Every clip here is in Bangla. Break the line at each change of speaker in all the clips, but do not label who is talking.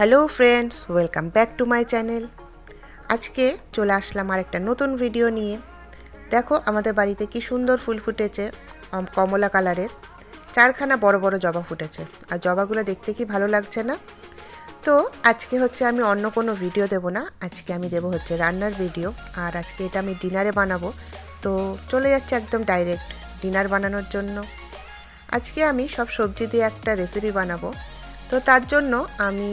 Hello friends, welcome back to my channel. আজকে চলে আসলাম আর একটা নতুন ভিডিও নিয়ে। দেখো আমাদের বাড়িতে কি সুন্দর ফুল ফুটেছে কমলা কালারের। চারখানা বড় বড় জবা ফুটেছে, আর জবাগুলো দেখতে কি ভালো লাগছে না? তো আজকে হচ্ছে আমি অন্য কোনো ভিডিও দেব না, আজকে আমি দেব হচ্ছে রান্নার ভিডিও, আর আজকে এটা আমি ডিনারে বানাবো। তো চলে যাচ্ছে একদম ডাইরেক্ট ডিনার বানানোর জন্য। আজকে আমি সব সবজি দিয়ে একটা রেসিপি বানাবো। তো তার জন্য আমি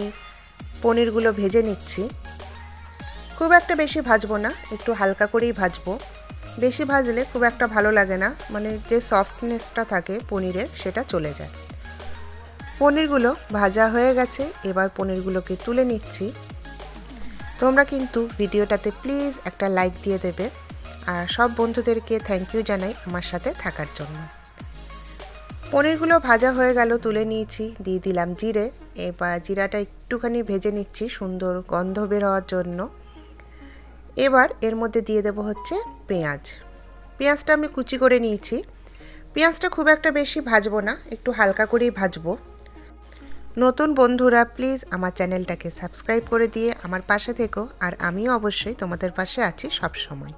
পনিরগুলো ভেজে নিচ্ছি। খুব একটা বেশি ভাজবো না, একটু হালকা করেই ভাজবো। বেশি ভাজলে খুব একটা ভালো লাগে না মানে যে সফটনেসটা থাকে পনিরের সেটা চলে যায়। পনিরগুলো ভাজা হয়ে গেছে, এবার পনিরগুলোকে তুলে নিচ্ছি। তোমরা কিন্তু ভিডিওটাতে প্লিজ একটা লাইক দিয়ে দেবে। আর সব বন্ধুদেরকে থ্যাংক ইউ জানাই আমার সাথে থাকার জন্য। পনিরগুলো ভাজা হয়ে গেল, তুলে নিয়েছি, দিয়ে দিলাম জিরে। এবার জিরাটা একটুখানি ভেজে নিচ্ছি, সুন্দর গন্ধ বের হওয়ার জন্য। এবার এর মধ্যে দিয়ে দেবো হচ্ছে পেঁয়াজ। পেঁয়াজটা আমি কুচি করে নিয়েছি। পেঁয়াজটা খুব একটা বেশি ভাজবো না, একটু হালকা করেই ভাজবো। নতুন বন্ধুরা, প্লিজ আমার চ্যানেলটাকে সাবস্ক্রাইব করে দিয়ে আমার পাশে থেকো, আর আমিও অবশ্যই তোমাদের পাশে আছি সব সময়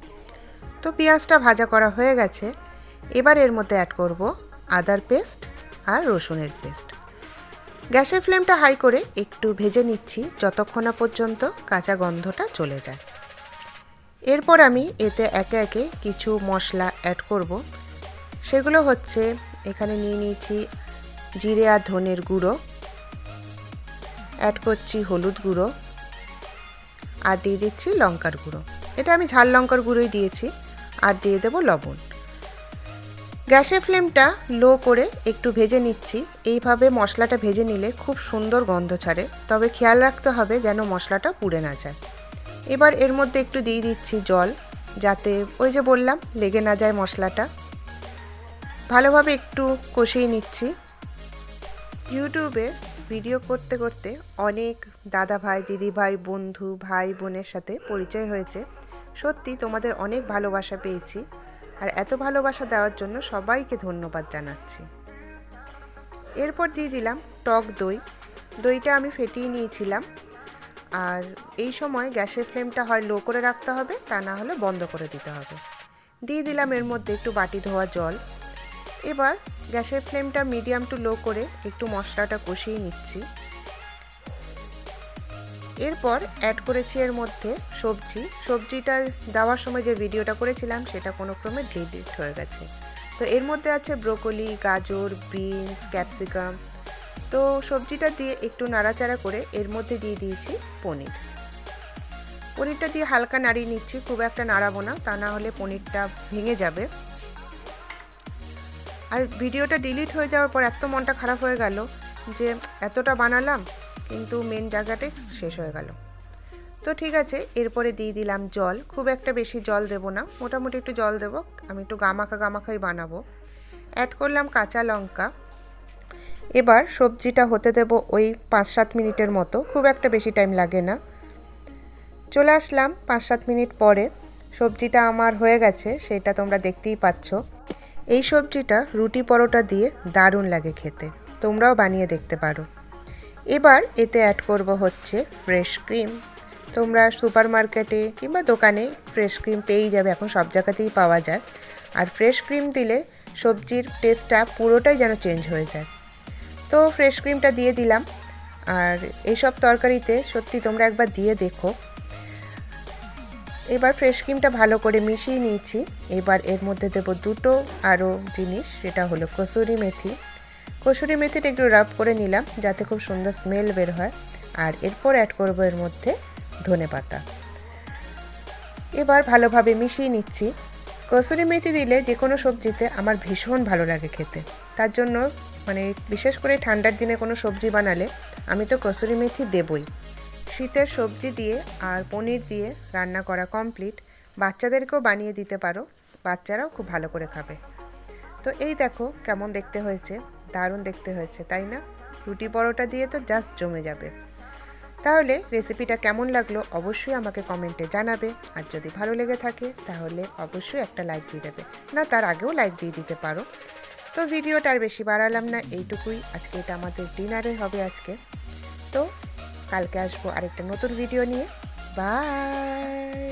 তো পেঁয়াজটা ভাজা করা হয়ে গেছে, এবার এর মধ্যে অ্যাড করব আদার পেস্ট আর রসুনের পেস্ট। গ্যাসের ফ্লেমটা হাই করে একটু ভেজে নিচ্ছি যতক্ষণ না পর্যন্ত কাঁচা গন্ধটা চলে যায়। এরপর আমি এতে একে একে কিছু মশলা অ্যাড করব। সেগুলো হচ্ছে, এখানে নিয়ে নিয়েছি জিরে আর ধনের গুঁড়ো অ্যাড করছি হলুদ গুঁড়ো আর দিয়ে দিচ্ছি লঙ্কার গুঁড়ো। এটা আমি ঝাল লঙ্কার গুঁড়োই দিয়েছি, আর দিয়ে দেবো লবণ। গ্যাসের ফ্লেমটা লো করে একটু ভেজে নিচ্ছি। এইভাবে মশলাটা ভেজে নিলে খুব সুন্দর গন্ধ ছাড়ে। তবে খেয়াল রাখতে হবে যেন মশলাটা পুড়ে না যায়। এবার এর মধ্যে একটু দিয়ে দিচ্ছি জল, যাতে ওই যে বললাম, লেগে না যায় মশলাটা। ভালোভাবে একটু কষিয়ে নিচ্ছি। ইউটিউবে ভিডিও করতে করতে অনেক দাদা ভাই দিদি ভাই বন্ধু, ভাই, বোনের সাথে পরিচয় হয়েছে। সত্যি তোমাদের অনেক ভালোবাসা পেয়েছি। আর এত ভালোবাসা দেওয়ার জন্য সবাইকে ধন্যবাদ জানাচ্ছি। এরপর দিয়ে দিলাম টক দই। দইটা আমি ফেটিয়ে নিয়েছিলাম। আর এই সময় গ্যাসের ফ্লেমটা হয় লো করে রাখতে হবে, তা না হলে বন্ধ করে দিতে হবে। দিয়ে দিলাম এর মধ্যে একটু বাটি ধোয়া জল। এবার গ্যাসের ফ্লেমটা মিডিয়াম টু লো করে একটু মশলাটা কষিয়ে নিচ্ছি। এরপর অ্যাড করেছি এর মধ্যে সবজি। সবজিটা দেওয়ার সময় যে ভিডিওটা করেছিলাম, সেটা কোনো ক্রমে ডিলিট হয়ে গেছে। তো এর মধ্যে আছে ব্রোকলি গাজর বিনস ক্যাপসিকাম তো সবজিটা দিয়ে একটু নাড়াচাড়া করে এর মধ্যে দিয়ে দিয়েছি পনির। পনিরটা দিয়ে হালকা নাড়িয়ে নিচ্ছি, খুব একটা নাড়াবো না, তা না হলে পনিরটা ভেঙে যাবে। আর ভিডিওটা ডিলিট হয়ে যাওয়ার পর এত মনটা খারাপ হয়ে গেল যে এতটা বানালাম, কিন্তু মেন জায়গাটাই শেষ হয়ে গেল। তো ঠিক আছে, এরপরে দিয়ে দিলাম জল। খুব একটা বেশি জল দেব না, মোটামুটি একটু জল দেব। আমি একটু গামাখা গামাখাই বানাবো। অ্যাড করলাম কাঁচা লঙ্কা। এবার সবজিটা হতে দেব ওই পাঁচ সাত মিনিটের মতো। খুব একটা বেশি টাইম লাগে না। চলে আসলাম পাঁচ সাত মিনিট পরে। সবজিটা আমার হয়ে গেছে, সেটা তোমরা দেখতেই পাচ্ছ। এই সবজিটা রুটি পরোটা দিয়ে দারুণ লাগে খেতে। তোমরাও বানিয়ে দেখতে পারো। এবার এতে অ্যাড করব হচ্ছে ফ্রেশ ক্রিম তোমরা সুপার মার্কেটে কিংবা দোকানে ফ্রেশ ক্রিম পেয়েই যাবে, এখন সব জায়গাতেই পাওয়া যায়। আর ফ্রেশ ক্রিম দিলে সবজির টেস্টটা পুরোটাই যেন চেঞ্জ হয়ে যায়। তো ফ্রেশ ক্রিমটা দিয়ে দিলাম। আর এইসব তরকারিতে সত্যি তোমরা একবার দিয়ে দেখো। এবার ফ্রেশ ক্রিমটা ভালো করে মিশিয়ে নিয়েছি। এবার এর মধ্যে দেবো দুটো আরও জিনিস, সেটা হলো কসুরি মেথি। কসুরি মেথিটা একটু রাব করে নিলাম, যাতে খুব সুন্দর স্মেল বের হয়। আর এরপর অ্যাড করব এর মধ্যে ধনে পাতা। এবার ভালোভাবে মিশিয়ে নিচ্ছি। কসুরি মেথি দিলে যে কোনো সবজিতে আমার ভীষণ ভালো লাগে খেতে। তার জন্য মানে বিশেষ করে ঠান্ডার দিনে কোনো সবজি বানালে আমি তো কসুরি মেথি দেবই। শীতের সবজি দিয়ে আর পনির দিয়ে রান্না করা কমপ্লিট বাচ্চাদেরকেও বানিয়ে দিতে পারো, বাচ্চারাও খুব ভালো করে খাবে। তো এই দেখো কেমন দেখতে হয়েছে। দারুণ দেখতে হয়েছে, তাই না? রুটি পরোটা দিয়ে তো জাস্ট জমে যাবে। তাহলে রেসিপিটা কেমন লাগল অবশ্যই আমাকে কমেন্টে জানাবে। আর যদি ভালো লেগে থাকে, তাহলে অবশ্যই একটা লাইক দিয়ে দেবে। না, তার আগেও লাইক দিয়ে দিতে পারো। তো ভিডিওটা আর বেশি বাড়ালাম না, এইটুকুই। আজকে এটা আমাদের ডিনারে হবে আজকে। তো কালকে আসব আরেকটা নতুন ভিডিও নিয়ে। বাই